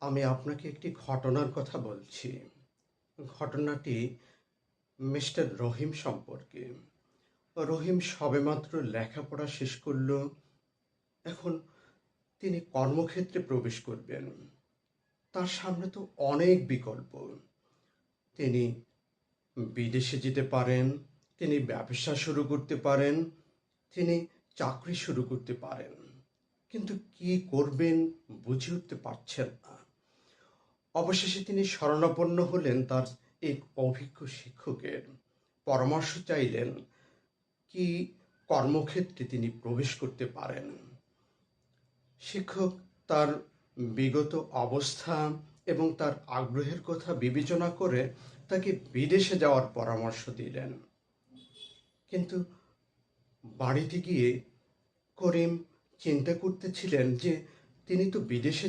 আমি আপনাকে একটি ঘটনার কথা বলছি। ঘটনাটি মিস্টার রহিম সম্পর্কে। রহিম সবেমাত্র লেখাপড়া শেষ করল। এখন তিনি কর্মক্ষেত্রে প্রবেশ করবেন। তার সামনে তো অনেক বিকল্প। তিনি বিদেশে যেতে পারেন, তিনি ব্যবসা শুরু করতে পারেন, তিনি চাকরি শুরু করতে পারেন। কিন্তু কি করবেন বুঝে উঠতে পারছেন না। অবশেষে তিনি শরণাপন্ন হলেন তার এক অভিজ্ঞ শিক্ষকের। পরামর্শ চাইলেন কি কর্মক্ষেত্রে তিনি প্রবেশ করতে পারেন। শিক্ষক তার বিগত অবস্থা এবং তার আগ্রহের কথা বিবেচনা করে তাকে বিদেশে যাওয়ার পরামর্শ দিলেন। কিন্তু বাড়িতে গিয়ে করিম চিন্তা করতেছিলেন যে তিনি তো বিদেশে